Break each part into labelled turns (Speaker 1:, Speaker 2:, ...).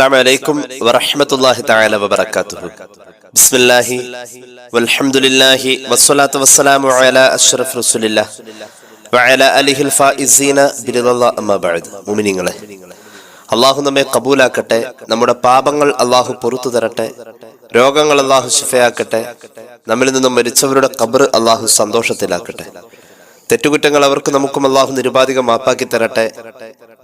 Speaker 1: അസ്സാം വലൈക്കും വറഹമത്തല്ലാഹി താല വബർക്കാത്തു ബിസ്മില്ലാഹി വൽഹംദുലില്ലാഹി വസ്സലാത്തു വസ്സലാമു അല അഷ്റഫ് റസൂലില്ലാ വഅലാ ആലിഹിൽ ഫായിസീന ബിരിദല്ലാ അമ്മ ബഅദ്. മുഅ്മിനീങ്ങളെ അള്ളാഹു നമ്മെ കബൂലാക്കട്ടെ നമ്മുടെ പാപങ്ങൾ അള്ളാഹു പുറത്തു തരട്ടെ രോഗങ്ങൾ അള്ളാഹു ശിഫയാക്കട്ടെ നമ്മിൽ നിന്നും മരിച്ചവരുടെ കബർ അള്ളാഹു സന്തോഷത്തിലാക്കട്ടെ. തെറ്റുകുറ്റങ്ങൾ അവർക്ക് നമുക്കും അള്ളാഹു നിരുപാധികം മാപ്പാക്കി തരട്ടെ.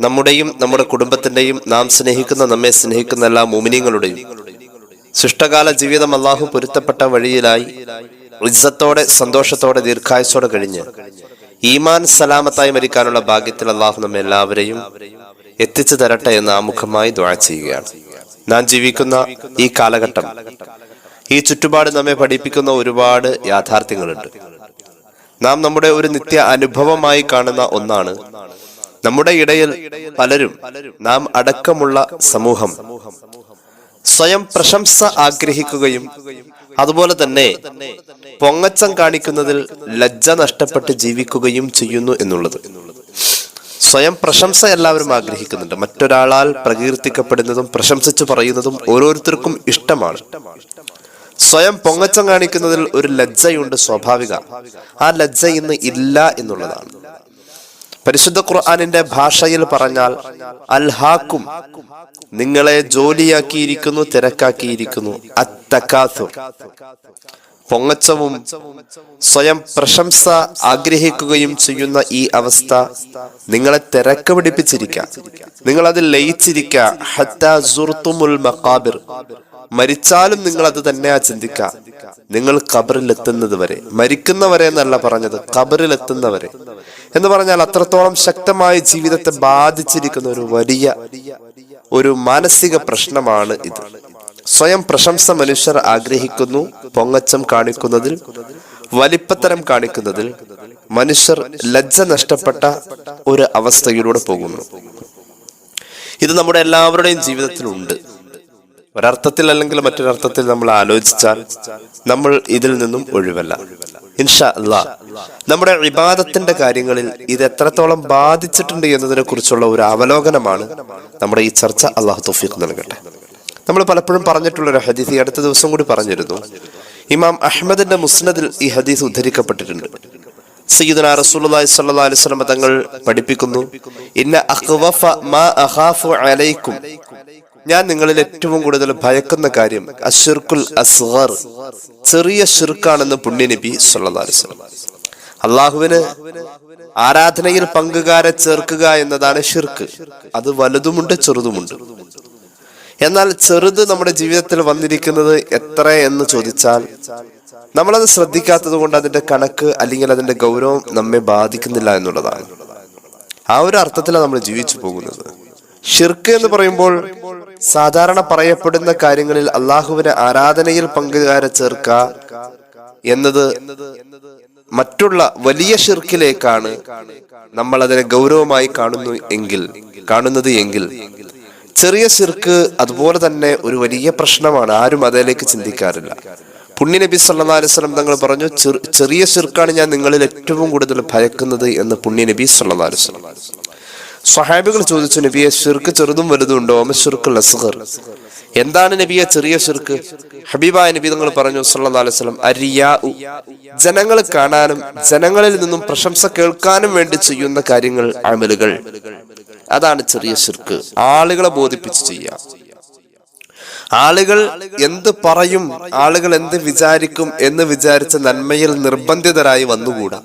Speaker 1: നമ്മുടെയും നമ്മുടെ കുടുംബത്തിന്റെയും നാം സ്നേഹിക്കുന്ന നമ്മെ സ്നേഹിക്കുന്ന എല്ലാ മോമിനിയങ്ങളുടെയും ശിഷ്ടകാല ജീവിതം അള്ളാഹു പൊരുത്തപ്പെട്ട വഴിയിലായി ഇജ്ജത്തോടെ സന്തോഷത്തോടെ ദീർഘായുസോടെ കഴിഞ്ഞ് ഈമാൻ സലാമത്തായി മരിക്കാനുള്ള ഭാഗ്യത്തിൽ അള്ളാഹു നമ്മെ എല്ലാവരെയും എത്തിച്ചു തരട്ടെ എന്ന് ആമുഖമായി ദ്വാ ചെയ്യുകയാണ്. നാം ജീവിക്കുന്ന ഈ കാലഘട്ടം ഈ ചുറ്റുപാട് നമ്മെ പഠിപ്പിക്കുന്ന ഒരുപാട് യാഥാർത്ഥ്യങ്ങളുണ്ട്. നാം നമ്മുടെ ഒരു നിത്യ അനുഭവമായി കാണുന്ന ഒന്നാണ്. നമ്മുടെ ഇടയിൽ പലരും നാം അടക്കമുള്ള സമൂഹം സ്വയം പ്രശംസ ആഗ്രഹിക്കുകയും അതുപോലെ തന്നെ പൊങ്ങച്ചം കാണിക്കുന്നതിൽ ലജ്ജ നഷ്ടപ്പെട്ട് ജീവിക്കുകയും ചെയ്യുന്നു എന്നുള്ളത്. സ്വയം പ്രശംസ എല്ലാവരും ആഗ്രഹിക്കുന്നുണ്ട്. മറ്റൊരാളാൽ പ്രകീർത്തിക്കപ്പെടുന്നതും പ്രശംസിച്ചു പറയുന്നതും ഓരോരുത്തർക്കും ഇഷ്ടമാണ്. സ്വയം പൊങ്ങച്ചം കാണിക്കുന്നതിൽ ഒരു ലജ്ജയുണ്ട് സ്വാഭാവിക. ആ ലജ്ജ ഇന്ന് ഇല്ല എന്നുള്ളതാണ്. പരിശുദ്ധ ഖുർആാനിന്റെ ഭാഷയിൽ പറഞ്ഞാൽ അൽഹാക്കും നിങ്ങളെ ജോലിയാക്കിയിരിക്കുന്നു തിരക്കാക്കിയിരിക്കുന്നു പൊങ്ങച്ചവും സ്വയം പ്രശംസ ആഗ്രഹിക്കുകയും ചെയ്യുന്ന ഈ അവസ്ഥ നിങ്ങളെ തിരക്ക് പിടിപ്പിച്ചിരിക്കാം. നിങ്ങൾ അത് ലയിച്ചിരിക്കുക മരിച്ചാലും നിങ്ങൾ അത് തന്നെയാ ചിന്തിക്ക. നിങ്ങൾ ഖബറിൽ എത്തുന്നത് വരെ മരിക്കുന്നവരെ എന്നല്ല പറഞ്ഞത് ഖബറിൽ എത്തുന്നവരെ എന്ന് പറഞ്ഞാൽ അത്രത്തോളം ശക്തമായി ജീവിതത്തെ ബാധിച്ചിരിക്കുന്ന ഒരു വലിയ ഒരു മാനസിക പ്രശ്നമാണ് ഇത്. സ്വയം പ്രശംസ മനുഷ്യർ ആഗ്രഹിക്കുന്നു പൊങ്ങച്ചം കാണിക്കുന്നതിൽ വലിപ്പത്തരം കാണിക്കുന്നതിൽ മനുഷ്യർ ലജ്ജ നഷ്ടപ്പെട്ട ഒരു അവസ്ഥയിലൂടെ പോകുന്നു. ഇത് നമ്മുടെ എല്ലാവരുടെയും ജീവിതത്തിലുണ്ട്. ഒരർത്ഥത്തിൽ അല്ലെങ്കിൽ മറ്റൊരർത്ഥത്തിൽ നമ്മൾ ആലോചിച്ചാൽ നമ്മൾ ഇതിൽ നിന്നും ഒഴിവല്ല. ഇൻഷാ നമ്മുടെ വിവാദത്തിന്റെ കാര്യങ്ങളിൽ ഇത് എത്രത്തോളം ബാധിച്ചിട്ടുണ്ട് എന്നതിനെ കുറിച്ചുള്ള ഒരു അവലോകനമാണ് നമ്മുടെ ഈ ചർച്ച അള്ളാഹു തൗഫീഖ് നൽകട്ടെ. നമ്മൾ പലപ്പോഴും പറഞ്ഞിട്ടുള്ള ഒരു ഹദീസ് ഈ അടുത്ത ദിവസം കൂടി പറഞ്ഞിരുന്നു. ഇമാം അഹമ്മദിന്റെ മുസ്നദിൽ ഈ ഹദീസ് ഉദ്ധരിക്കപ്പെട്ടിട്ടുണ്ട്. സയ്യിദുന റസൂലുള്ളാഹി സ്വല്ലല്ലാഹു അലൈഹി വസല്ലം തങ്ങൾ പഠിപ്പിക്കുന്നു ഇന്ന അഖ്വഫ മാ അഖാഫു അലൈക്കും ഞാൻ നിങ്ങളിൽ ഏറ്റവും കൂടുതൽ ഭയക്കുന്ന കാര്യം അഷിർക്കുൽ അസ്ഗർ ചെറിയ ഷിർക്കാണെന്ന് പുണ്യനബി സുല്ലാസ്ലം അള്ളാഹുവിന് ആരാധനയിൽ പങ്കുകാരെ ചേർക്കുക എന്നതാണ് ഷിർക്ക് അത് വലുതുമുണ്ട് ചെറുതുമുണ്ട്. എന്നാൽ ചെറുത് നമ്മുടെ ജീവിതത്തിൽ വന്നിരിക്കുന്നത് എത്ര എന്ന് ചോദിച്ചാൽ നമ്മളത് ശ്രദ്ധിക്കാത്തത് കൊണ്ട് അതിന്റെ കണക്ക് അല്ലെങ്കിൽ അതിന്റെ ഗൗരവം നമ്മെ ബാധിക്കുന്നില്ല എന്നുള്ളതാണ്. ആ ഒരു അർത്ഥത്തിലാണ് നമ്മൾ ജീവിച്ചു പോകുന്നത്. ഷിർക്ക് എന്ന് പറയുമ്പോൾ സാധാരണ പറയപ്പെടുന്ന കാര്യങ്ങളിൽ അള്ളാഹുവിനെ ആരാധനയിൽ പങ്കുകാരെ ചേർക്ക എന്നത് മറ്റുള്ള വലിയ ഷിർക്കിലേക്കാണ് നമ്മൾ അതിനെ ഗൗരവമായി കാണുന്നു എങ്കിൽ കാണുന്നത് എങ്കിൽ. ചെറിയ ഷിർക്ക് അതുപോലെ തന്നെ ഒരു വലിയ പ്രശ്നമാണ് ആരും അതിലേക്ക് ചിന്തിക്കാറില്ല. പുണ്യ നബി സല്ലാ അലൈഹി സ്വലം തങ്ങൾ പറഞ്ഞു ചെറിയ ഷിർക്കാണ് ഞാൻ നിങ്ങളിൽ ഏറ്റവും കൂടുതൽ ഭയക്കുന്നത് എന്ന് പുണ്യ നബി സല്ലാ സ്വലം സ്വഹാബികൾ ചോദിച്ചു നബിയെ ഷിർക്ക് ചെറുതും വലുതും ഉണ്ടോ ഷിർക്കുൽ അസ്ഗർ. എന്താണ് നബിയെ ചെറിയ ഷിർക്ക് ഹബീബായ നബി തങ്ങൾ പറഞ്ഞു വസല്ലം അരിയാ ജനങ്ങൾ കാണാനും ജനങ്ങളിൽ നിന്നും പ്രശംസ കേൾക്കാനും വേണ്ടി ചെയ്യുന്ന കാര്യങ്ങൾ അമലുകൾ. അതാണ് ചെറിയ ഷിർക്ക് ആളുകളെ ബോധിപ്പിച്ച് ചെയ്യാം. ആളുകൾ എന്ത് പറയും ആളുകൾ എന്ത് വിചാരിക്കും എന്ന് വിചാരിച്ച നന്മയിൽ നിർബന്ധിതരായി വന്നുകൂടാ.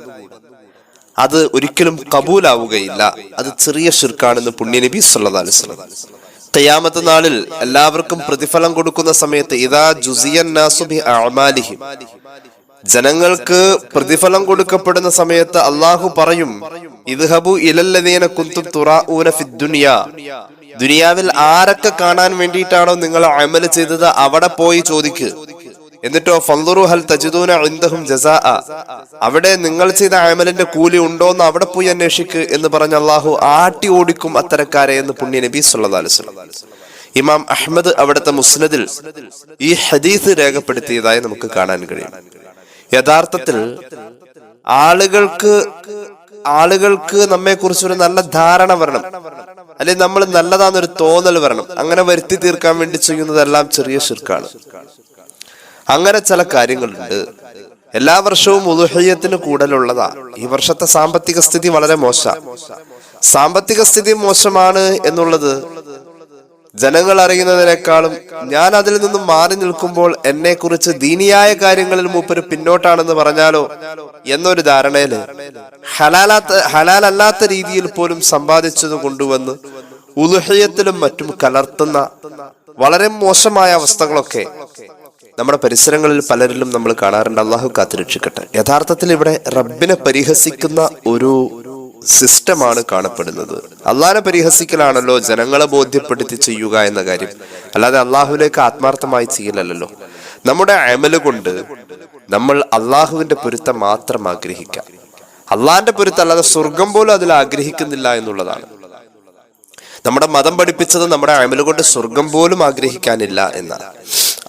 Speaker 1: അത് ഒരിക്കലും കബൂലാവുകയില്ല. അത് ചെറിയ ഷിർക്കാണെന്ന് പുണ്യനബി സല്ലല്ലാഹു അലൈഹി വസല്ലം ഖിയാമത്ത് നാളിൽ എല്ലാവർക്കും പ്രതിഫലം കൊടുക്കുന്ന സമയത്ത് ഇതാ ജുസിയൻ ജനങ്ങൾക്ക് പ്രതിഫലം കൊടുക്കപ്പെടുന്ന സമയത്ത് അള്ളാഹു പറയും ഇദ്ഹബു ഇലല്ലദീന കുന്തും തുറാഊന ഫിദ്ദുനിയ ദുനിയാവിൽ ആരൊക്കെ കാണാൻ വേണ്ടിയിട്ടാണോ നിങ്ങൾ അമൽ ചെയ്തത്? അവിടെ പോയി ചോദിക്ക്. എന്നിട്ടോ ഫന്ദുറു ഹൽ തജിദൂന ഇന്ദഹും ജസാ അവിടെ നിങ്ങൾ ചെയ്ത അമലിന്റെ കൂലി ഉണ്ടോ എന്ന് അവിടെ പോയി അന്വേഷിക്ക് എന്ന് പറഞ്ഞ അള്ളാഹു ആട്ടി ഓടിക്കും അത്തരക്കാരെ എന്ന് പുണ്യ നബി വസല്ലം ഇമാം അഹമ്മദ് അവിടുത്തെ മുസ്നദിൽ ഈ ഹദീസ് രേഖപ്പെടുത്തിയതായി നമുക്ക് കാണാൻ കഴിയും. യഥാർത്ഥത്തിൽ ആളുകൾക്ക് ആളുകൾക്ക് നമ്മെ കുറിച്ചൊരു നല്ല ധാരണ വരണം. അല്ലെങ്കിൽ നമ്മൾ നല്ലതാന്നൊരു തോന്നൽ വരണം. അങ്ങനെ വരുത്തി തീർക്കാൻ വേണ്ടി ചെയ്യുന്നതെല്ലാം ചെറിയ ശിർക്കാണ്. അങ്ങനെ ചില കാര്യങ്ങളുണ്ട്. എല്ലാ വർഷവും ഉദുഹയ്യത്തിന് കൂടുതലുള്ളതാ ഈ വർഷത്തെ സാമ്പത്തിക സ്ഥിതി വളരെ മോശ. സാമ്പത്തിക സ്ഥിതി മോശമാണ് എന്നുള്ളത് ജനങ്ങൾ അറിയുന്നതിനേക്കാളും ഞാൻ അതിൽ നിന്നും മാറി നിൽക്കുമ്പോൾ എന്നെ കുറിച്ച് ദീനിയായ കാര്യങ്ങളിൽ മൂപ്പര് പിന്നോട്ടാണെന്ന് പറഞ്ഞാലോ എന്നൊരു ധാരണയിൽ ഹലാലാത്ത ഹലാലല്ലാത്ത രീതിയിൽ പോലും സമ്പാദിച്ചത് കൊണ്ടുവന്ന് ഉലുഹയത്തിലും മറ്റും കലർത്തുന്ന വളരെ മോശമായ അവസ്ഥകളൊക്കെ നമ്മുടെ പരിസരങ്ങളിൽ പലരിലും നമ്മൾ കാണാറുണ്ട് അള്ളാഹു കാത്തുരക്ഷിക്കട്ടെ യഥാർത്ഥത്തിൽ ഇവിടെ റബ്ബിനെ പരിഹസിക്കുന്ന ഒരു സിസ്റ്റമാണ് കാണപ്പെടുന്നത്. അള്ളാഹിനെ പരിഹസിക്കലാണല്ലോ ജനങ്ങളെ ബോധ്യപ്പെടുത്തി ചെയ്യുക എന്ന കാര്യം. അല്ലാതെ അള്ളാഹുലേക്ക് ആത്മാർത്ഥമായി ചെയ്യലല്ലോ നമ്മുടെ അമൽ കൊണ്ട് നമ്മൾ അള്ളാഹുവിന്റെ പൊരുത്തം മാത്രം ആഗ്രഹിക്കാം. അള്ളാഹിന്റെ പൊരുത്തം അല്ലാതെ സ്വർഗം പോലും അതിൽ ആഗ്രഹിക്കുന്നില്ല എന്നുള്ളതാണ്. നമ്മുടെ മതം പഠിപ്പിച്ചത് നമ്മുടെ അമൽ കൊണ്ട് സ്വർഗം പോലും ആഗ്രഹിക്കാനില്ല എന്നാണ്.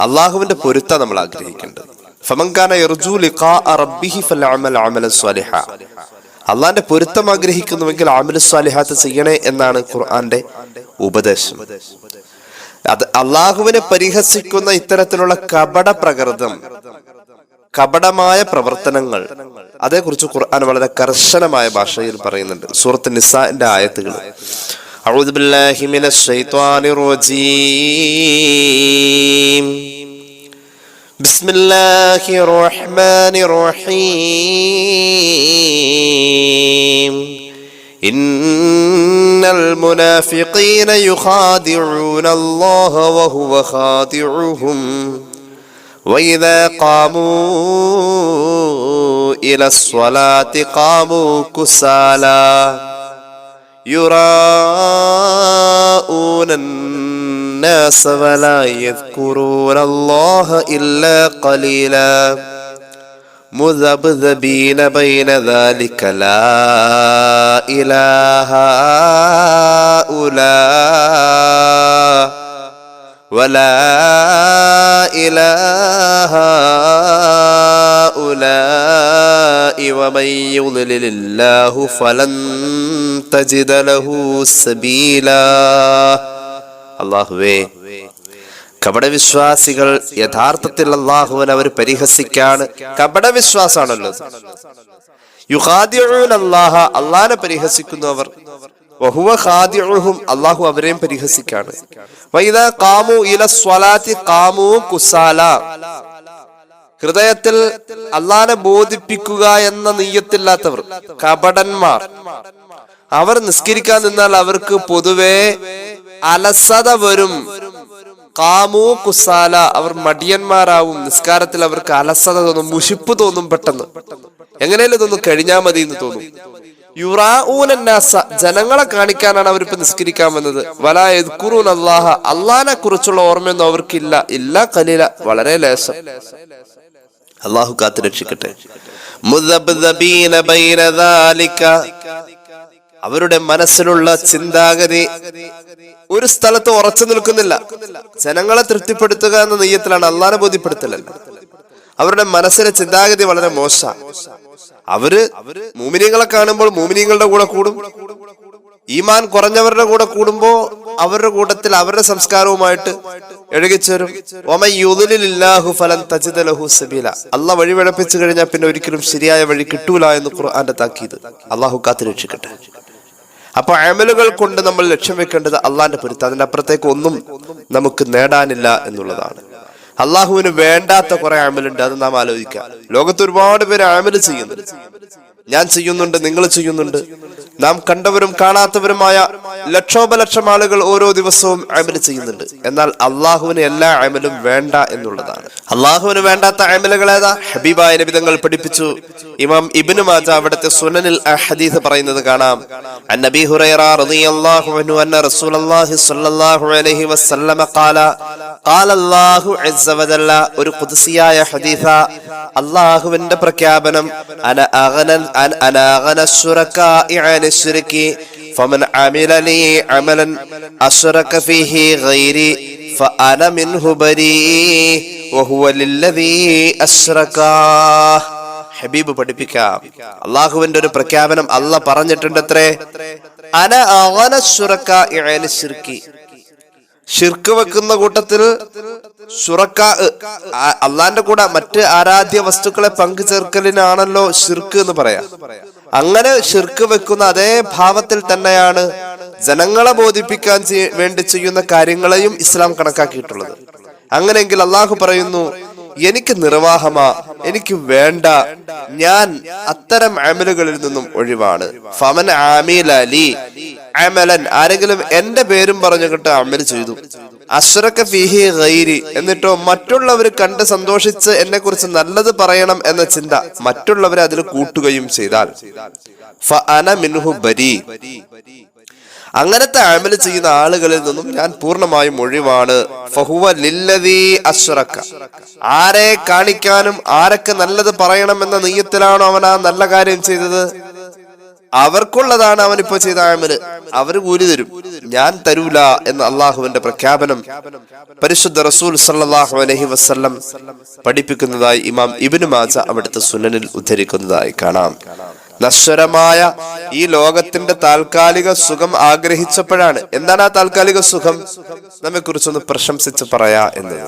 Speaker 1: അള്ളാഹുവിന്റെ പൊരുത്ത നമ്മൾ ആഗ്രഹിക്കേണ്ടത്. അള്ളാന്റെ പൊരുത്തം ആഗ്രഹിക്കുന്നുവെങ്കിൽ ആമിൽ ചെയ്യണേ എന്നാണ് ഖുർആന്റെ ഉപദേശം. അത് അള്ളാഹുവിനെ പരിഹസിക്കുന്ന ഇത്തരത്തിലുള്ള കപട പ്രകൃതം കപടമായ പ്രവർത്തനങ്ങൾ അതേക്കുറിച്ച് ഖുർആൻ വളരെ കർശനമായ ഭാഷയിൽ പറയുന്നുണ്ട്. സൂറത്ത് നിസാന്റെ ആയത്തുകൾ. അഴുദുബില്ലാഹിമിന بسم الله الرحمن الرحيم إن المنافقين يخادعون الله وهو خادعهم وإذا قاموا إلى الصلاة قاموا كسالى يراءون الناس ولا يذكرون الله إلا قليلا. مذبذبين بين ذلك لا إله هؤلاء ولا إله هؤلاء ومن يضلل الله فلن تجد له سبيلا. അള്ളാഹുവേ കപടവിശ്വാസികൾ യഥാർത്ഥത്തിൽ അള്ളാഹുവൻ അവർ പരിഹസിക്കാണ് കപടവിശ്വാസാണല്ലോ യുഹാദിഊൻ അള്ളാഹ അള്ളാനെ പരിഹസിക്കുന്നവർ. വഹുവ ഖാദിഉഹും അള്ളാഹു അവരെയും പരിഹസിക്കാണ്. വൈദാ ഖാമു ഇല സ്വലാത്തി ഖാമു ഹൃദയത്തിൽ അള്ളാനെ ബോധിപ്പിക്കുക എന്ന നീയത്തില്ലാത്തവർ കപടന്മാർ. അവർ നിസ്കരിക്കാൻ നിന്നാൽ അവർക്ക് പൊതുവെ അലസത വരും. കാമൂ കുസാല. അവർ മടിയന്മാരാവും. നിസ്കാരത്തിൽ അവർക്ക് അലസത തോന്നും മുഷിപ്പ് തോന്നും പെട്ടെന്ന്. എങ്ങനെയല്ലേ ഇതൊന്നും കഴിഞ്ഞാ മതി എന്ന് തോന്നും യുറാഊനന്നാസ ജനങ്ങളെ കാണിക്കാനാണ് അവരിപ്പോ നിസ്കരിക്കാൻ വന്നത്. വലാ അല്ലാഹ. അള്ളാനെ കുറിച്ചുള്ള ഓർമ്മയൊന്നും അവർക്കില്ല. ഇല്ല കലീല വളരെ ലേശം. അള്ളാഹു കാത്തു രക്ഷിക്കട്ടെ. അവരുടെ മനസ്സിലുള്ള ചിന്താഗതി ഒരു സ്ഥലത്ത് ഉറച്ചു നിൽക്കുന്നില്ല. ജനങ്ങളെ തൃപ്തിപ്പെടുത്തുക എന്ന നെയ്യത്തിലാണ് അള്ളാനെ ബോധ്യപ്പെടുത്തലല്ല. അവരുടെ മനസ്സിലെ ചിന്താഗതി വളരെ മോശ. അവർ മൂമിനിയങ്ങളെ കാണുമ്പോൾ മൂമിനിയങ്ങളുടെ കൂടെ കൂടും. ഈമാൻ കുറഞ്ഞവരുടെ കൂടെ കൂടുമ്പോ അവരുടെ കൂട്ടത്തിൽ അവരുടെ സംസ്കാരവുമായിട്ട് എഴുകിച്ചേരും അല്ല വഴി വിളപ്പിച്ചു കഴിഞ്ഞാൽ പിന്നെ ഒരിക്കലും ശരിയായ വഴി കിട്ടൂല എന്ന് ഖുർആന്റെ താക്കീത്. അള്ളാഹു കാത്തു രക്ഷിക്കട്ടെ അപ്പൊ അമലുകൾ കൊണ്ട് നമ്മൾ ലക്ഷ്യം വെക്കേണ്ടത് അള്ളാന്റെ പൊരുത്ത്. അതിന്റെ അപ്പുറത്തേക്ക് ഒന്നും നമുക്ക് നേടാനില്ല എന്നുള്ളതാണ്. അള്ളാഹുവിന് വേണ്ടാത്ത കുറെ അമലുണ്ട് അത് നാം ആലോചിക്കാം. ലോകത്ത് ഒരുപാട് പേര് അമൽ ചെയ്യുന്നുണ്ട്. ഞാൻ ചെയ്യുന്നുണ്ട് നിങ്ങൾ ചെയ്യുന്നുണ്ട്. നാം കണ്ടവരും കാണാത്തവരുമായ ലക്ഷോപലക്ഷം ആളുകൾ ഓരോ ദിവസവും അമൽ ചെയ്യുന്നുണ്ട്. എന്നാൽ അള്ളാഹുവിന് എല്ലാ അമലും വേണ്ട എന്നുള്ളതാണ്. അള്ളാഹുവിന് വേണ്ടാത്ത അമലുകൾ ഏതാ? ഹബീബായ നബിതങ്ങൾ പഠിപ്പിച്ചു. ഇമാം ഇബിന് മാജ അവിടുത്തെ സുനനിൽ അഹദീസ് ഹദീസ് പറയുന്നത് കാണാം. അന്നബി ഹുറൈറ അന്ന റസൂലുള്ളാഹി സ്വല്ലല്ലാഹു അലൈഹി വസല്ലമ ഖാല അല്ലാഹു അസ്സ വജല്ല ഒരു ഖുദ്സിയായ ഹദീസ അള്ളാഹുവിന്റെ പ്രഖ്യാപനം അന അഗന അന അഗന ശുറകാഇ അൻ الشرك فمن عمل لي عملا أشرك فيه غيري فأنا منه بريء وهو للذي أشركاه ഹബീബ് പഠിപ്പിക്കാം അള്ളാഹുവിന്റെ ഒരു പ്രഖ്യാപനം അല്ല പറഞ്ഞിട്ടുണ്ട് അത്രേ അന അവന ശുറക്ക ഇഴന് ശിർക്കി ഷിർക്ക് വെക്കുന്ന കൂട്ടത്തിൽ ഷുറക്ക അള്ളാന്റെ കൂടെ മറ്റ് ആരാധ്യ വസ്തുക്കളെ പങ്കു ചേർക്കലിനാണല്ലോ ഷിർക്ക് എന്ന് പറയാം. അങ്ങനെ ഷിർക്ക് വെക്കുന്ന അതേ ഭാവത്തിൽ തന്നെയാണ് ജനങ്ങളെ ബോധിപ്പിക്കാൻ വേണ്ടി ചെയ്യുന്ന കാര്യങ്ങളെയും ഇസ്ലാം കണക്കാക്കിയിട്ടുള്ളത്. അങ്ങനെയെങ്കിൽ അള്ളാഹു പറയുന്നു എനിക്ക് നിർവാഹമാ എനിക്ക് വേണ്ട ഞാൻ അത്തരം അമലുകളിൽ നിന്നും ഒഴിവാണ്. ഫമൻ ആമീൽ ലി അമലൻ ആരെങ്കിലും എന്റെ പേരും പറഞ്ഞു പറഞ്ഞിട്ട് അമൽ ചെയ്തു. അശ്രക്ക ഫിഹി ഗൈരി എന്നിട്ടോ മറ്റുള്ളവർ കണ്ട് സന്തോഷിച്ച് എന്നെ കുറിച്ച് നല്ലത് പറയണം എന്ന ചിന്ത മറ്റുള്ളവരെ അതിൽ കൂട്ടുകയും ചെയ്താൽ. ഫഅന മിൻഹു അങ്ങനത്തെ അമൽ ചെയ്യുന്ന ആളുകളിൽ നിന്നും ഞാൻ പൂർണമായും ഒഴിവാണ്. ഫഹുവ ആരെ കാണിക്കാനും ആരൊക്കെ നല്ലത് പറയണമെന്ന നെയ്യത്തിലാണോ അവൻ ആ നല്ല കാര്യം ചെയ്തത്? അവർക്കുള്ളതാണ് അവൻ ഇപ്പൊ ചെയ്ത അമൽ. അവർ കൂലി തരും. ഞാൻ തരൂല എന്ന അള്ളാഹുവിന്റെ പ്രഖ്യാപനം പരിശുദ്ധ റസൂൽ സല്ലാഹു അലഹി വസ്ല്ലം പഠിപ്പിക്കുന്നതായി ഇമാം ഇബ്നു മാജ അവിടുത്തെ സുനനിൽ ഉദ്ധരിക്കുന്നതായി കാണാം. നശ്വരമായ ഈ ലോകത്തിന്റെ താൽക്കാലിക സുഖം ആഗ്രഹിച്ചപ്പോഴാണ്. എന്താണ് ആ താൽക്കാലിക സുഖം? നമ്മെ കുറിച്ചൊന്ന് പ്രശംസിച്ച് പറയാ എന്നത്.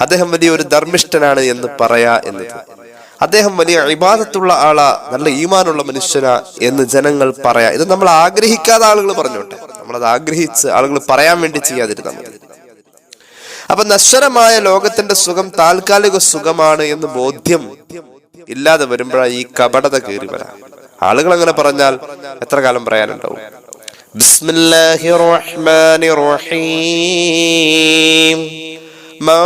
Speaker 1: അദ്ദേഹം വലിയ ഒരു ധർമ്മിഷ്ഠനാണ് എന്ന് പറയാ എന്നത്. അദ്ദേഹം വലിയ ഇബാദത്തുള്ള ആളാ നല്ല ഈമാനുള്ള മനുഷ്യനാ എന്ന് ജനങ്ങൾ പറയാ. ഇത് നമ്മൾ ആഗ്രഹിക്കാതെ ആളുകൾ പറഞ്ഞോട്ടെ. നമ്മളത് ആഗ്രഹിച്ച് ആളുകൾ പറയാൻ വേണ്ടി ചെയ്യാതിരുന്നാൽ മതി. അപ്പൊ നശ്വരമായ ലോകത്തിന്റെ സുഖം താൽക്കാലിക സുഖമാണ് എന്ന് ബോധ്യം ഇല്ലാതെ വരുമ്പോഴാണ് ഈ കപടത കയറി വരാം. ആളുകൾ അങ്ങനെ പറഞ്ഞാൽ എത്ര കാലം പറയാനുണ്ടാവും? ബിസ്മില്ലാഹി റഹ്മാനി റഹീം. من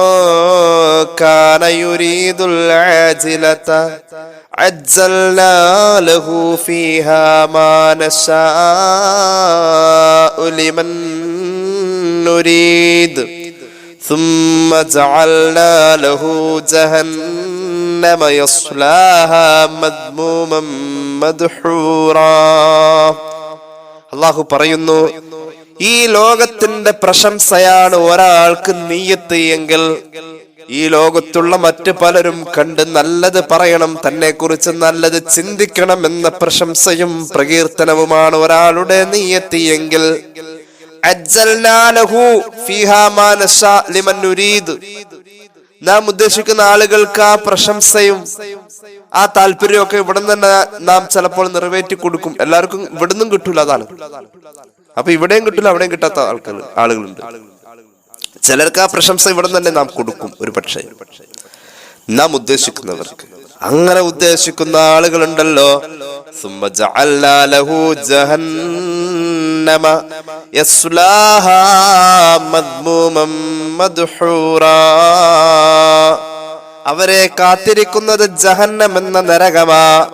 Speaker 1: كان يريد العاجلة عجلنا له فيها ما نشاء لمن نريد ثم جعلنا له جهنم يصلاها مذموما مدحورا അള്ളാഹു പറയുന്നു ഈ ലോകത്തിന്റെ പ്രശംസയാണ് ഒരാൾക്ക് നീയത്ത് എങ്കിൽ ഈ ലോകത്തുള്ള മറ്റു പലരും കണ്ട് നല്ലത് പറയണം തന്നെ കുറിച്ച് നല്ലത് ചിന്തിക്കണം എന്ന പ്രശംസയും പ്രകീർത്തനവുമാണ് ഒരാളുടെ നീയത്തി എങ്കിൽ. നാം ഉദ്ദേശിക്കുന്ന ആളുകൾക്ക് ആ പ്രശംസയും ആ താല്പര്യമൊക്കെ ഇവിടെ തന്നെ നാം ചിലപ്പോൾ നിറവേറ്റി കൊടുക്കും എല്ലാവർക്കും ഇവിടുന്നും കിട്ടൂല അതാണ്. അപ്പൊ ഇവിടെയും കിട്ടില്ല അവിടെയും കിട്ടാത്ത ആൾക്കാർ ആളുകളുണ്ട്. ചിലർക്ക് ആ പ്രശംസ ഇവിടെ തന്നെ നാം കൊടുക്കും ഒരു പക്ഷേ. നാം ഉദ്ദേശിക്കുന്നവർക്ക്. അങ്ങനെ ഉദ്ദേശിക്കുന്ന ആളുകളുണ്ടല്ലോ. അവരെ കാത്തിരിക്കുന്നത് ജഹന്നമെന്ന നരകമാ.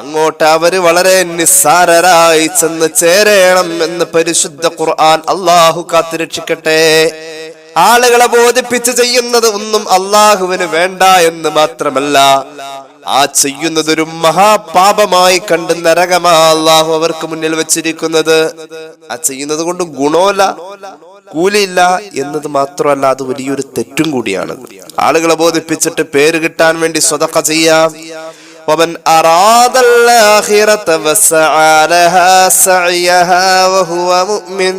Speaker 1: അങ്ങോട്ട് അവർ വളരെ നിസ്സാരരായി ചെന്ന് ചേരേണം എന്ന് പരിശുദ്ധ ഖുർആൻ അള്ളാഹു കാത്തിരക്ഷിക്കട്ടെ. ആളുകളെ ബോധിപ്പിച്ച് ചെയ്യുന്നത് ഒന്നും അള്ളാഹുവിന് വേണ്ട എന്ന് മാത്രമല്ല ആ ചെയ്യുന്നത് ഒരു മഹാപാപമായി കണ്ട് നരകമാ അള്ളാഹു അവർക്ക് മുന്നിൽ വെച്ചിരിക്കുന്നത്. ആ ചെയ്യുന്നത് കൊണ്ട് ഗുണമല്ല കൂലിയില്ല എന്നത് മാത്രമല്ല അത് വലിയൊരു തെറ്റും കൂടിയാണ് ആളുകളെ ബോധിപ്പിച്ചിട്ട് പേര് കിട്ടാൻ വേണ്ടി സ്വതക്ക ചെയ്യാം. ومن أراد الآخرة وسعى لها سعيها وهو مؤمن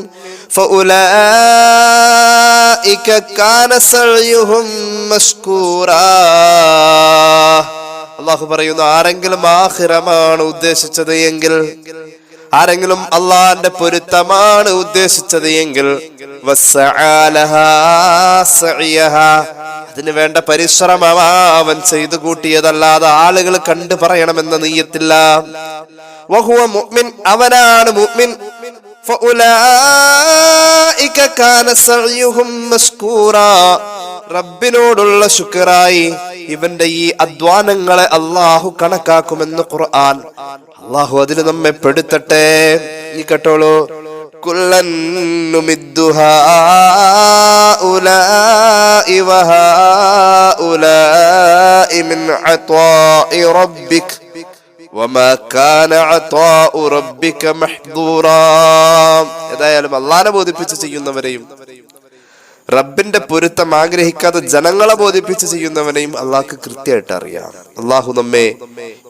Speaker 1: فأولئك كان سعيهم مشكورا അള്ളാഹു പറയുന്നു ആരെങ്കിലും ആഹിറമാണ് ഉദ്ദേശിച്ചത് എങ്കിൽ ആരെങ്കിലും അള്ളാന്റെ പൊരുത്തമാണ് ഉദ്ദേശിച്ചത് എങ്കിൽ. അതിന് വേണ്ട പരിശ്രമം അവൻ ചെയ്തു കൂട്ടിയതല്ലാതെ ആളുകൾ കണ്ടു പറയണമെന്ന നീയത്തില്ല അവനാണ് മുഅ്മിൻ റബ്ബിനോടുള്ള ശുക്രായി ഇവന്റെ ഈ അധ്വാനങ്ങളെ അള്ളാഹു കണക്കാക്കുമെന്ന് ഖുർആൻ. അള്ളാഹു അതിന് നമ്മെ പെടുത്തട്ടെ. നീ കേട്ടോളൂ. കുല്ലൻ ഏതായാലും അള്ളാനെ ബോധിപ്പിച്ച് ചെയ്യുന്നവരെയും റബ്ബിന്റെ പൊരുത്തം ആഗ്രഹിക്കാതെ ജനങ്ങളെ ബോധിപ്പിച്ച് ചെയ്യുന്നവനെയും അള്ളാഹ്ക്ക് കൃത്യമായിട്ട് അറിയാം. അള്ളാഹു നമ്മെ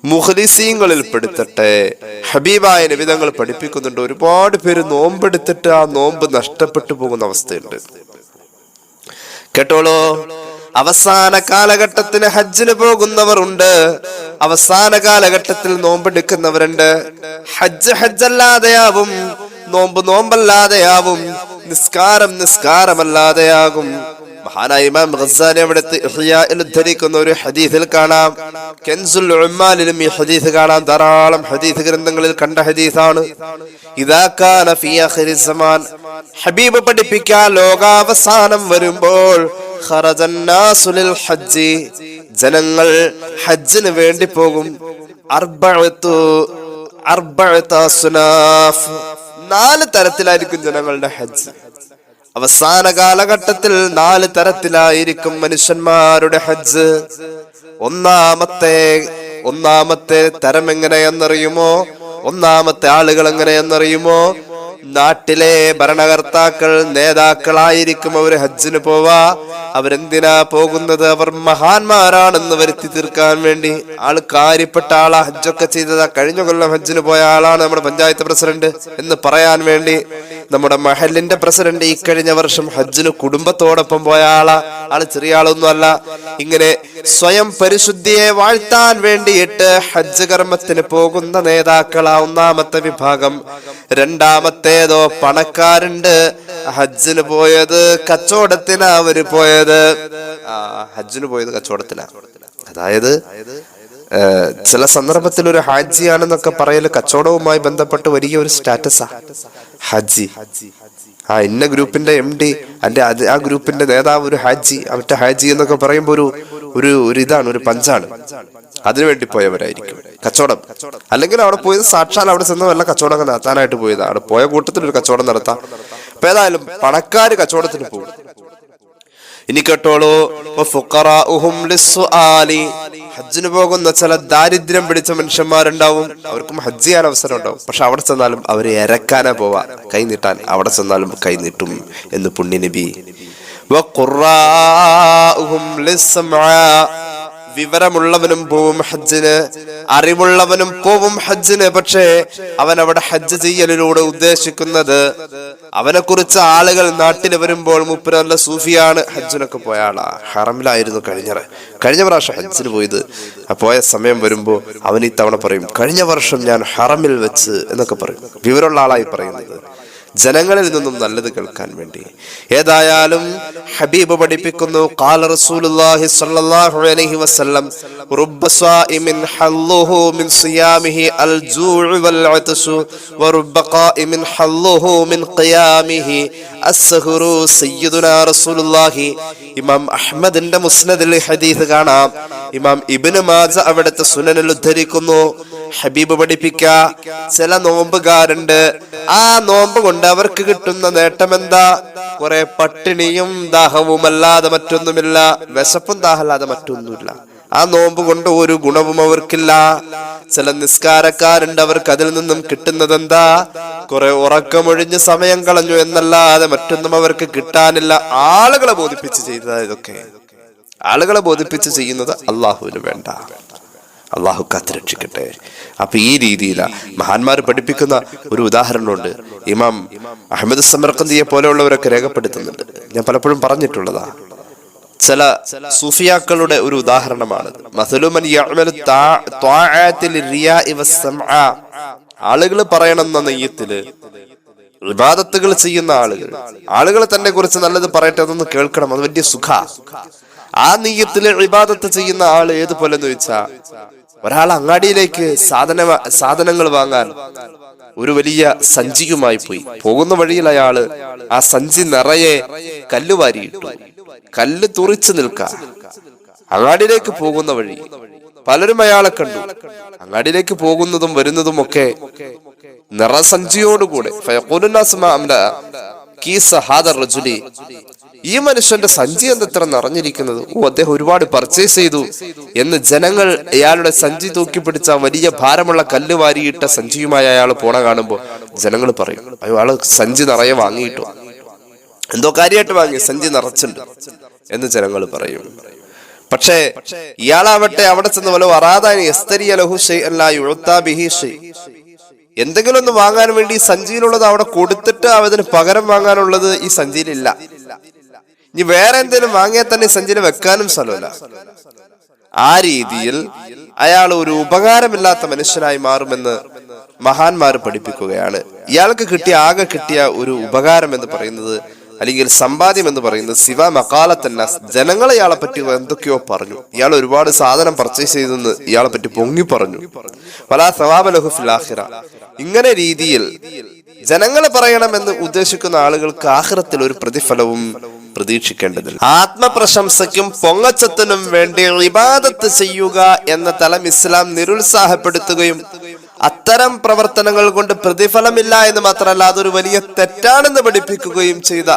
Speaker 1: മുഖലിസീങ്ങളിൽ പെടുത്തട്ടെ ഹബീബായ നിവിധങ്ങൾ പഠിപ്പിക്കുന്നുണ്ട്. ഒരുപാട് പേര് നോമ്പെടുത്തിട്ട് ആ നോമ്പ് നഷ്ടപ്പെട്ടു പോകുന്ന അവസ്ഥയുണ്ട്. കേട്ടോളൂ? അവസാന കാലഘട്ടത്തിന് ഹജ്ജിന് പോകുന്നവർ ഉണ്ട് അവസാന കാലഘട്ടത്തിൽ നോമ്പെടുക്കുന്നവരുണ്ട് ഹജ്ജ് ഹജ്ജല്ലാതെയാവും. നോമ്പ് നോമ്പല്ലാതെയാവും. നിസ്കാരം നിസ്കാരമല്ലാതെയാകും. മഹാനായ ഇമാം ഖസാനി അവിടുത്തെ ഇഹ്യാഇൽ ഉദ്ധരിക്കുന്ന ഒരു ഹദീസിൽ കാണാം. കെൻസുൽ ഉമ്മാലിലും ഈ ഹദീസ് കാണാം. ധാരാളം ഹദീസ് ഗ്രന്ഥങ്ങളിൽ കണ്ട ഹദീസാണ്. സമാൻ. ഹബീബ് പഠിപ്പിക്കാൻ ലോകാവസാനം വരുമ്പോൾ ഹജ്ജി. ജനങ്ങൾ ഹജ്ജിന് വേണ്ടി പോകും. നാല് തരത്തിലായിരിക്കും ജനങ്ങളുടെ ഹജ്ജ്. അവസാന കാലഘട്ടത്തിൽ നാല് തരത്തിലായിരിക്കും മനുഷ്യന്മാരുടെ ഹജ്ജ്. ഒന്നാമത്തെ ഒന്നാമത്തെ തരം എങ്ങനെയെന്നറിയുമോ? ഒന്നാമത്തെ ആളുകൾ എങ്ങനെയെന്നറിയുമോ നാട്ടിലെ ഭരണകർത്താക്കൾ നേതാക്കളായിരിക്കും അവർ ഹജ്ജിന് പോവാ അവരെന്തിനാ പോകുന്നത്? അവർ മഹാന്മാരാണെന്ന് വരുത്തി തീർക്കാൻ വേണ്ടി. ആൾ കാര്യപ്പെട്ട ആളാ ഹജ്ജൊക്കെ ചെയ്തതാ. കഴിഞ്ഞ കൊല്ലം ഹജ്ജിന് പോയ ആളാണ് നമ്മുടെ പഞ്ചായത്ത് പ്രസിഡന്റ് എന്ന് പറയാൻ വേണ്ടി. നമ്മുടെ മഹലിന്റെ പ്രസിഡന്റ് ഈ കഴിഞ്ഞ വർഷം ഹജ്ജിന് കുടുംബത്തോടൊപ്പം പോയ ആളാ. ആൾ ചെറിയ ആളൊന്നും അല്ല. ഇങ്ങനെ സ്വയം പരിശുദ്ധിയെ വാഴ്ത്താൻ വേണ്ടിയിട്ട് ഹജ്ജ് കർമ്മത്തിന് പോകുന്ന നേതാക്കളാ ഒന്നാമത്തെ വിഭാഗം. രണ്ടാമത്തേതോ പണക്കാരുണ്ട്. ഹജ്ജിന് പോയത് കച്ചവടത്തിനാ അവർ പോയത്. ആ ഹജ്ജിന് പോയത് കച്ചവടത്തിലാ. അതായത് ചില സന്ദർഭത്തിൽ ഒരു ഹാജിയാണെന്നൊക്കെ പറയൽ കച്ചവടവുമായി ബന്ധപ്പെട്ട് വലിയ ഒരു സ്റ്റാറ്റസാ. ഹജ്ജി. ആ ഇന്ന ഗ്രൂപ്പിന്റെ എം ഡി അല്ലെ അത് ആ ഗ്രൂപ്പിന്റെ നേതാവ് ഒരു ഹാജി മറ്റേ ഹാജി എന്നൊക്കെ പറയുമ്പോൾ ഒരു ഒരു ഒരു ഇതാണ് ഒരു പഞ്ചാണ്. അതിനുവേണ്ടി പോയവരായിരിക്കും. കച്ചവടം. അല്ലെങ്കിൽ അവിടെ പോയത് സാക്ഷാൽ അവിടെ ചെന്ന് വല്ല കച്ചവടം നടത്താനായിട്ട് പോയതാണ് പോയ കൂട്ടത്തിൽ ഒരു കച്ചവടം നടത്താം. അപ്പൊ ഏതായാലും പണക്കാര് കച്ചവടത്തിന് പോകും. ഇനി കേട്ടോളൂ. ഹജ്ജിന് പോകുന്ന ചില ദാരിദ്ര്യം പിടിച്ച മനുഷ്യന്മാരുണ്ടാവും. അവർക്കും ഹജ്ജ് ചെയ്യാൻ അവസരം ഉണ്ടാവും പക്ഷെ അവിടെ ചെന്നാലും അവരെ ഇരക്കാനാ പോവാ. കൈ നീട്ടാൻ അവിടെ ചെന്നാലും കൈ നീട്ടും എന്ന് വഖുറാഉഹും ലിസ്സംആ. വിവരമുള്ളവനും പോവും ഹജ്ജിന് അറിവുള്ളവനും പോവും ഹജ്ജിന്. പക്ഷേ അവൻ അവിടെ ഹജ്ജ് ചെയ്യലിലൂടെ ഉദ്ദേശിക്കുന്നത് അവനെ കുറിച്ച് ആളുകൾ നാട്ടിൽ വരുമ്പോൾ മുപ്പര നല്ല സൂഫിയാണ് ഹജ്ജിനൊക്കെ പോയ ആളാ. ഹറമിലായിരുന്നു കഴിഞ്ഞ കഴിഞ്ഞ പ്രാവശ്യം ഹജ്ജിന് പോയത്. പോയ സമയം വരുമ്പോ അവൻ ഈ തവണ പറയും കഴിഞ്ഞ വർഷം ഞാൻ ഹറമിൽ വെച്ച് എന്നൊക്കെ പറയും. വിവരമുള്ള ആളായി പറയുന്നത്. ജനങ്ങളിൽ നിന്നും നല്ലത് കേൾക്കാൻ വേണ്ടി. ഏതായാലും ഹബീബ് പഠിപ്പിക്കുന്നു ഖാല റസൂലുള്ളാഹി സ്വല്ലല്ലാഹു അലൈഹി വസല്ലം റുബ്ബ സായിമിൻ ഹല്ലുഹു മിൻ സിയാമിഹി അൽ ജൂഉ വൽ അതസു വറുബ്ബ ഖായിമിൻ ഹല്ലുഹു മിൻ ഖിയാമിഹി അസ്ഹുറു സയ്യിദുനാ റസൂലുള്ളാഹി. ഇമാം അഹ്മദിന്റെ മുസ്നദിൽ ഹദീസ് കാണാം. ഇമാം ഇബ്നു മാജ അവിടുത്തെ സുനനിൽ ഉദ്ധരിക്കുന്നു ഹബീബ് പഠിപ്പിക്ക. ചില നോമ്പുകാരുണ്ട്. ആ നോമ്പ് കൊണ്ട് അവർക്ക് കിട്ടുന്ന നേട്ടം എന്താ കുറെ പട്ടിണിയും ദാഹവുമല്ലാതെ മറ്റൊന്നുമില്ല. വിശപ്പും ദാഹമല്ലാതെ മറ്റൊന്നുമില്ല. ആ നോമ്പ് കൊണ്ട് ഒരു ഗുണവും അവർക്കില്ല. ചില നിസ്കാരക്കാരുണ്ട് അവർക്ക് അതിൽ നിന്നും കിട്ടുന്നത് എന്താ കുറെ ഉറക്കമൊഴിഞ്ഞ് സമയം കളഞ്ഞു എന്നല്ലാതെ മറ്റൊന്നും അവർക്ക് കിട്ടാനില്ല. ആളുകളെ ബോധിപ്പിച്ച് ചെയ്തതാ ഇതൊക്കെ. ആളുകളെ ബോധിപ്പിച്ച് ചെയ്യുന്നത് അള്ളാഹുവിന് വേണ്ട. അള്ളാഹു കാത്തുരക്ഷിക്കട്ടെ അപ്പൊ ഈ രീതിയിലാണ് മഹാന്മാർ പഠിപ്പിക്കുന്ന ഒരു ഉദാഹരണമുണ്ട്. ഇമാം അഹമ്മദ് സമർക്കന്തിയെ പോലെയുള്ളവരൊക്കെ രേഖപ്പെടുത്തുന്നുണ്ട്. ഞാൻ പലപ്പോഴും പറഞ്ഞിട്ടുള്ളതാ. ചില സൂഫിയാക്കളുടെ ഒരു ഉദാഹരണമാണ്. ആളുകൾ പറയണമെന്ന നെയ്യത്തിൽ വിവാദത്തുകൾ ചെയ്യുന്ന ആളുകൾ ആളുകൾ തന്നെ കുറിച്ച് നല്ലത് പറയട്ടെ അതൊന്ന് കേൾക്കണം. അത് വലിയ സുഖ. ആ നെയ്യത്തിൽ വിവാദത്ത് ചെയ്യുന്ന ആൾ ഏതുപോലെ എന്ന് ചോദിച്ചാ ഒരാൾ അങ്ങാടിയിലേക്ക് സാധന സാധനങ്ങൾ വാങ്ങാൻ ഒരു വലിയ സഞ്ചിയുമായി പോയി. പോകുന്ന വഴിയിൽ അയാൾ ആ സഞ്ചി നിറയെ കല്ലുവാരിയിട്ടു. കല്ല് തുറിച്ചു നിൽക്ക. അങ്ങാടിയിലേക്ക് പോകുന്ന വഴി പലരും അയാളെ കണ്ടു. അങ്ങാടിയിലേക്ക് പോകുന്നതും വരുന്നതും ഒക്കെ നിറസഞ്ചിയോടുകൂടെ. ഈ മനുഷ്യന്റെ സഞ്ചി എന്തത്ര നിറഞ്ഞിരിക്കുന്നത്? ഓ അദ്ദേഹം ഒരുപാട് പർച്ചേസ് ചെയ്തു. എന്ന് ജനങ്ങൾ അയാളുടെ സഞ്ചി തൂക്കി പിടിച്ച വലിയ ഭാരമുള്ള കല്ല് വാരിയിട്ട സഞ്ചിയുമായി അയാൾ പോണ കാണുമ്പോൾ ജനങ്ങൾ പറയും അയ്യോ ആൾ സഞ്ചി നിറയെ വാങ്ങിയിട്ടു. എന്തോ കാര്യമായിട്ട് വാങ്ങി സഞ്ചി നിറച്ചിട്ടുണ്ട് എന്ന് ജനങ്ങൾ പറയും. പക്ഷേ ഇയാളാവട്ടെ അവിടെ ചെന്ന് വല്ല വറാതാനി ബിഹി. എന്തെങ്കിലും ഒന്ന് വാങ്ങാൻ വേണ്ടി സഞ്ചിയിലുള്ളത് അവിടെ കൊടുത്തിട്ട് അതിന് പകരം വാങ്ങാനുള്ളത് ഈ സഞ്ചിയിലില്ല. ഇനി വേറെ എന്തെങ്കിലും വാങ്ങിയാൽ തന്നെ സഞ്ചിന് വെക്കാനും സ്ഥലമില്ല. ആ രീതിയിൽ അയാൾ ഒരു ഉപകാരമില്ലാത്ത മനുഷ്യനായി മാറുമെന്ന് മഹാന്മാർ പഠിപ്പിക്കുകയാണ്. ഇയാൾക്ക് കിട്ടിയ ആകെ കിട്ടിയ ഒരു ഉപകാരം എന്ന് പറയുന്നത് അല്ലെങ്കിൽ സമ്പാദ്യം എന്ന് പറയുന്നത് ശിവ മക്കാലത്തന്ന ജനങ്ങൾ ഇയാളെ പറ്റി എന്തൊക്കെയോ പറഞ്ഞു. ഇയാൾ ഒരുപാട് സാധനം പർച്ചേസ് ചെയ്തെന്ന് ഇയാളെ പറ്റി പൊങ്ങി പറഞ്ഞു. പല സവാബലഹു ഇങ്ങനെ രീതിയിൽ ജനങ്ങൾ പറയണമെന്ന് ഉദ്ദേശിക്കുന്ന ആളുകൾക്ക് ആഹ്റത്തിൽ ഒരു പ്രതിഫലവും പ്രതീക്ഷിക്കേണ്ടതില്ല. ആത്മപ്രശംസയ്ക്കും പൊങ്ങച്ചത്തിനും വേണ്ടി ഇബാദത്ത് ചെയ്യുക എന്ന തലം ഇസ്ലാം നിരുത്സാഹപ്പെടുത്തുകയും അത്തരം പ്രവർത്തനങ്ങൾ കൊണ്ട് പ്രതിഫലമില്ല എന്ന് മാത്രമല്ല അതൊരു വലിയ തെറ്റാണെന്ന് പഠിപ്പിക്കുകയും ചെയ്ത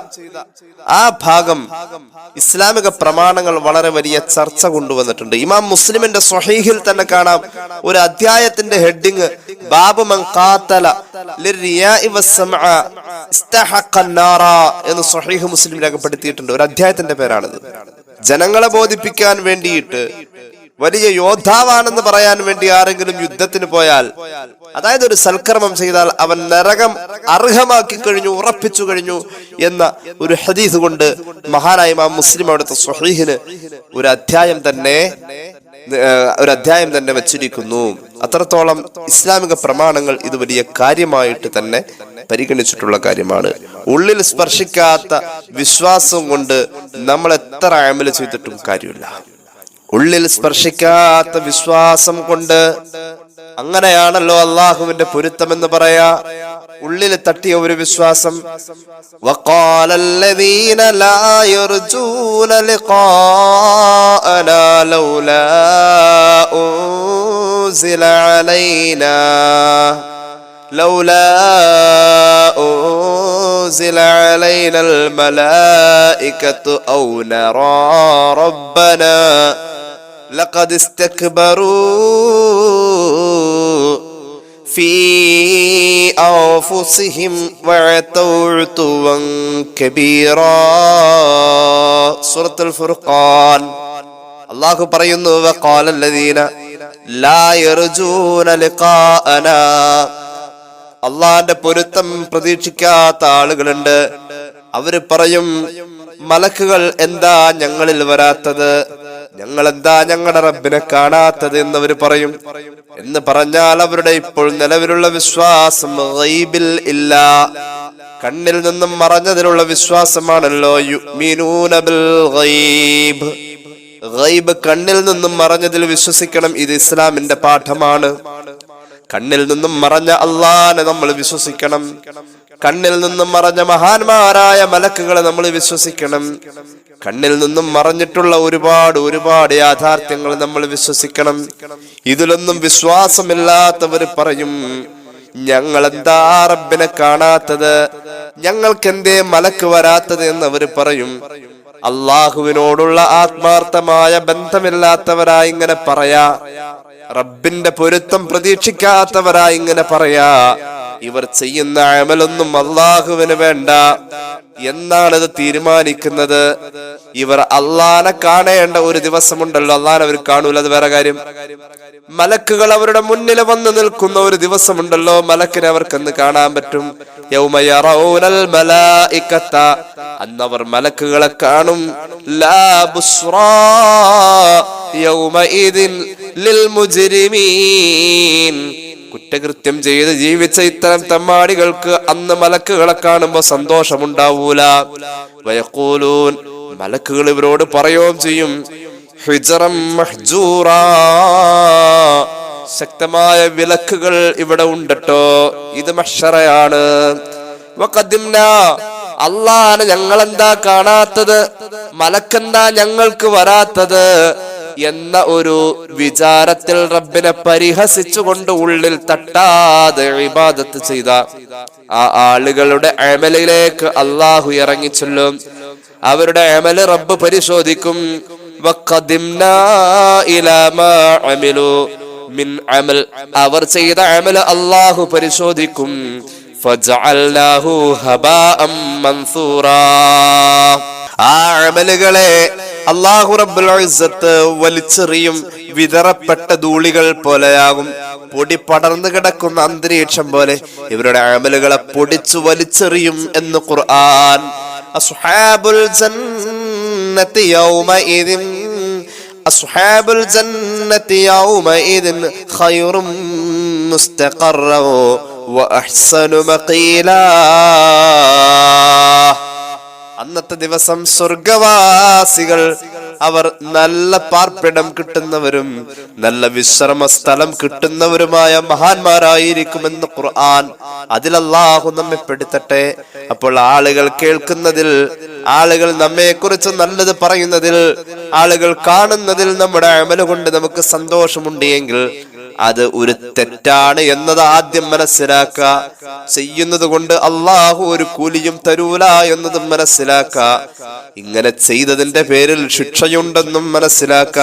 Speaker 1: ആ ഭാഗം ഇസ്ലാമിക പ്രമാണങ്ങൾ വളരെ വലിയ ചർച്ച കൊണ്ടുവന്നിട്ടുണ്ട്. ഇമാം മുസ്ലിമിന്റെ സ്വഹീഹിൽ തന്നെ കാണാം ഒരു അധ്യായത്തിന്റെ ഹെഡിങ് ബാബു എന്ന് സ്വഹീഹ് മുസ്ലിം രേഖപ്പെടുത്തിയിട്ടുണ്ട്. ഒരു അധ്യായത്തിന്റെ പേരാണിത്. ജനങ്ങളെ ബോധിപ്പിക്കാൻ വേണ്ടിയിട്ട് വലിയ യോദ്ധാവാണെന്ന് പറയാൻ വേണ്ടി ആരെങ്കിലും യുദ്ധത്തിന് പോയാൽ അതായത് ഒരു സൽക്കർമ്മം ചെയ്താൽ അവൻ നരകം അർഹമാക്കി കഴിഞ്ഞു ഉറപ്പിച്ചു കഴിഞ്ഞു എന്ന ഒരു ഹദീസ് കൊണ്ട് മഹാനായ മുസ്ലിം അവിടുത്തെ സ്വഹീഹിന് ഒരു അധ്യായം തന്നെ ഒരു അധ്യായം തന്നെ വച്ചിരിക്കുന്നു. അത്രത്തോളം ഇസ്ലാമിക പ്രമാണങ്ങൾ ഇത് വലിയ കാര്യമായിട്ട് തന്നെ പരിഗണിച്ചിട്ടുള്ള കാര്യമാണ്. ഉള്ളിൽ സ്പർശിക്കാത്ത വിശ്വാസം കൊണ്ട് നമ്മൾ എത്ര ആമല ചെയ്തിട്ടും കാര്യമില്ല. ഉള്ളിൽ സ്പർശിക്കാത്ത വിശ്വാസം കൊണ്ട് അങ്ങനെയാണല്ലോ അള്ളാഹുവിന്റെ പൊരുത്തമെന്ന് പറയാ. ഉള്ളിൽ തട്ടിയ ഒരു വിശ്വാസം. ലൗലാ الذين لا يرجون لقاءنا لولا أنزل علينا لولا أنزل علينا الملائكة أو نرى ربنا لقد استكبروا في أنفسهم وعتوا عتوا كبيرا سورة الفرقان അള്ളാഹു പറയുന്നു وقال الذين لا يرجون لقاءنا അള്ളാന്റെ പൊരുത്തം പ്രതീക്ഷിക്കാത്ത ആളുകളുണ്ട്. അവർ പറയും മലക്കുകൾ എന്താ ഞങ്ങളിൽ വരാത്തത്? ഞങ്ങൾ എന്താ ഞങ്ങളുടെ റബ്ബിനെ കാണാത്തത്? എന്ന് അവർ പറയും. എന്ന് പറഞ്ഞാൽ അവരുടെ ഇപ്പോൾ നിലവിലുള്ള വിശ്വാസം റൈബിൽ ഇല്ല. കണ്ണിൽ നിന്നും മറഞ്ഞതിലുള്ള വിശ്വാസമാണല്ലോ യുഅ്മിനൂന ബിൽ ഗൈബ്. ഗൈബ് കണ്ണിൽ നിന്നും മറഞ്ഞതിൽ വിശ്വസിക്കണം ഇത് ഇസ്ലാമിന്റെ പാഠമാണ്. കണ്ണിൽ നിന്നും മറഞ്ഞ അള്ളാനെ നമ്മൾ വിശ്വസിക്കണം. കണ്ണിൽ നിന്നും മറഞ്ഞ മഹാന്മാരായ മലക്കുകളെ നമ്മൾ വിശ്വസിക്കണം. കണ്ണിൽ നിന്നും മറഞ്ഞിട്ടുള്ള ഒരുപാട് ഒരുപാട് യാഥാർത്ഥ്യങ്ങൾ നമ്മൾ വിശ്വസിക്കണം. ഇതിലൊന്നും വിശ്വാസമില്ലാത്തവർ പറയും ഞങ്ങൾ എന്താ റബ്ബിനെ കാണാത്തത്? ഞങ്ങൾക്ക് എന്തേ മലക്ക് വരാത്തത്? എന്ന് അവർ പറയും അള്ളാഹുവിനോടുള്ള ആത്മാർത്ഥമായ ബന്ധമില്ലാത്തവരായി ഇങ്ങനെ പറയാ. റബ്ബിന്റെ പൊരുത്തം പ്രതീക്ഷിക്കാത്തവരായി ഇങ്ങനെ പറയാ. ഇവർ ചെയ്യുന്ന അമലൊന്നും അള്ളാഹുവിന് വേണ്ട. എന്നാണിത് തീരുമാനിക്കുന്നത്? ഇവർ അള്ളാനെ കാണേണ്ട ഒരു ദിവസമുണ്ടല്ലോ. അള്ളാൻ അവർ കാണൂല അത് വേറെ കാര്യം. മലക്കുകൾ അവരുടെ മുന്നിൽ വന്ന് നിൽക്കുന്ന ഒരു ദിവസമുണ്ടല്ലോ. മലക്കിനെ അവർക്കെന്ന് കാണാൻ പറ്റും. യൗമ അവർ മലക്കുകളെ കാണും. കുറ്റകൃത്യം ചെയ്ത് ജീവിച്ച ഇത്തരം തമ്മാടികൾക്ക് അന്ന് മലക്കുകളെ കാണുമ്പോ സന്തോഷമുണ്ടാവൂല. വയക്കൂലൂൻ മലക്കുകൾ ഇവരോട് പറയുകയും ചെയ്യും ഹിജറം മഹ്ജൂറ. ശക്തമായ വിലക്കുകൾ ഇവിടെ ഉണ്ടട്ടോ. ഇത് മഷറയാണ് ഞങ്ങൾ എന്താ കാണാത്തത്? മലക്കെന്താ ഞങ്ങൾക്ക് വരാത്തത്? എന്ന ഒരു വിചാരത്തിൽ റബ്ബിനെ പരിഹസിച്ചുകൊണ്ട് ഉള്ളിൽ തട്ടാതെ ഇബാദത്ത് ചെയ്ത ആ ആളുകളുടെ അമലിലേക്ക് അള്ളാഹു ഇറങ്ങിച്ചൊല്ലും അവരുടെ അമൽ റബ്ബ് പരിശോധിക്കും. അവർ ചെയ്ത അമൽ അള്ളാഹു പരിശോധിക്കും. ഫജഅൽനാഹു ഹബാഅം മൻസൂറാ. ആ അമലുകളെ അള്ളാഹു റബ്ബുൽ ഇസ്സത്ത് വലിച്ചെറിയും വിതറപ്പെട്ട ധൂളികൾ പോലെയാകും. പൊടി പടർന്നു കിടക്കുന്ന അന്തരീക്ഷം പോലെ ഇവരുടെ അമലുകളെ പൊടിച്ചു വലിച്ചെറിയും എന്ന് ഖുർആൻ. അസ്ഹാബുൽ ജന്നത്തി യൗമഇദിൻ അസ്ഹാബുൽ ജന്നത്തി അന്നത്തെ ദിവസം സ്വർഗവാസികൾ അവർ നല്ല പാർപ്പിടം കിട്ടുന്നവരും നല്ല വിശ്രമ സ്ഥലം കിട്ടുന്നവരുമായ മഹാന്മാരായിരിക്കുമെന്ന് ഖുർആൻ അതിൽ അള്ളാഹു നമ്മെ പെടുത്തട്ടെ. അപ്പോൾ ആളുകൾ കേൾക്കുന്നതിൽ ആളുകൾ നമ്മെ കുറിച്ച് നല്ലത് പറയുന്നതിൽ ആളുകൾ കാണുന്നതിൽ നമ്മുടെ അമല കൊണ്ട് നമുക്ക് സന്തോഷമുണ്ട് എങ്കിൽ അത് ഒരു തെറ്റാണ് എന്നത് ആദ്യം മനസ്സിലാക്ക ചെയ്യുന്നത് കൊണ്ട് അള്ളാഹു ഒരു കൂലിയും തരൂല എന്നതും മനസ്സിലാക്ക ഇങ്ങനെ ചെയ്തതിന്റെ പേരിൽ ശിക്ഷയുണ്ടെന്നും മനസ്സിലാക്ക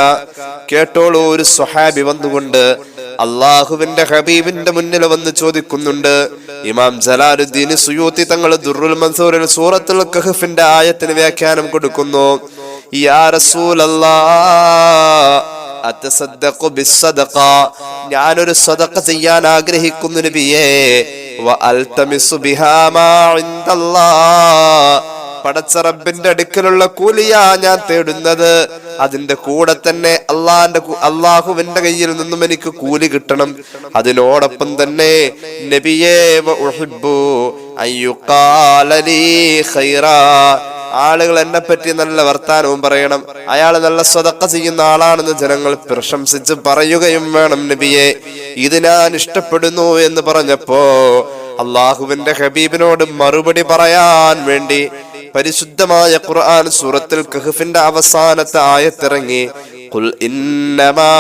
Speaker 1: കേട്ടോളൂ ഒരു സ്വഹാബി വന്നുകൊണ്ട് അള്ളാഹുവിന്റെ ഹബീബിന്റെ മുന്നിൽ വന്ന് ചോദിക്കുന്നുണ്ട് ഇമാം ജലാലുദ്ദീൻ സുയൂത്തി തങ്ങൾ ദുർറുൽ മൻസൂറിൽ സൂറത്തുൽ കഹഫിന്റെ ആയത്തിന് വ്യാഖ്യാനം കൊടുക്കുന്നു. റസൂലല്ലാ ഞാനൊരു സദഖ ചെയ്യാൻ ആഗ്രഹിക്കുന്നു നബിയേ. പടച്ച റബ്ബിന്റെ അടുക്കലുള്ള കൂലിയാ ഞാൻ തേടുന്നത്. അതിന്റെ കൂടെ തന്നെ അള്ളാന്റെ അള്ളാഹുവിന്റെ കയ്യിൽ നിന്നും എനിക്ക് കൂലി കിട്ടണം. അതിനോടൊപ്പം തന്നെ നബിയേ വ ഉഹിബ്ബു അയ്യുഖാല ലീ ഖൈറാ ആളുകൾ എന്നെ പറ്റി നല്ല വർത്താനവും പറയണം അയാൾ നല്ല സ്വതക്ക ചെയ്യുന്ന ആളാണെന്ന് ജനങ്ങൾ പ്രശംസിച്ച് പറയുകയും വേണം നബിയെ ഇത് ഞാൻ ഇഷ്ടപ്പെടുന്നു എന്ന് പറഞ്ഞപ്പോ അള്ളാഹുവിന്റെ ഹബീബിനോട് മറുപടി പറയാൻ വേണ്ടി പരിശുദ്ധമായ ഖുർആൻ സൂറത്തുൽ കഹഫിന്റെ അവസാനത്തെ ആയത്തിറങ്ങി قل إنما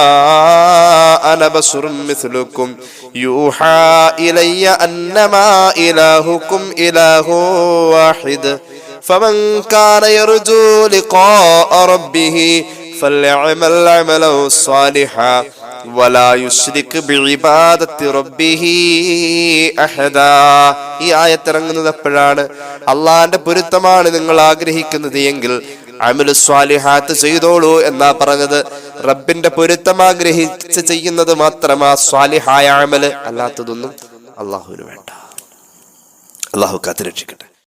Speaker 1: أنا بشر مثلكم يوحى إلي أنما إلهكم إله واحد فمن كان يرجو لقاء ربه فليعمل عملا صالحا ولا يشرك بعبادة ربه أحدا ഈ ആയത്തിറങ്ങുന്നത് എപ്പോഴാണ് അള്ളാന്റെ പൊരുത്തമാണ് നിങ്ങൾ ആഗ്രഹിക്കുന്നത് എങ്കിൽ അമലു സ്വാലിഹാത്ത് ചെയ്തോളൂ എന്നാ പറഞ്ഞത് റബ്ബിന്റെ പൊരുത്തം ആഗ്രഹിച്ച് ചെയ്യുന്നത് മാത്രമാ സ്വാലിഹായ അമല് അല്ലാത്തതൊന്നും അള്ളാഹുവിന് വേണ്ട അള്ളാഹു കാത്തിരക്ഷിക്കട്ടെ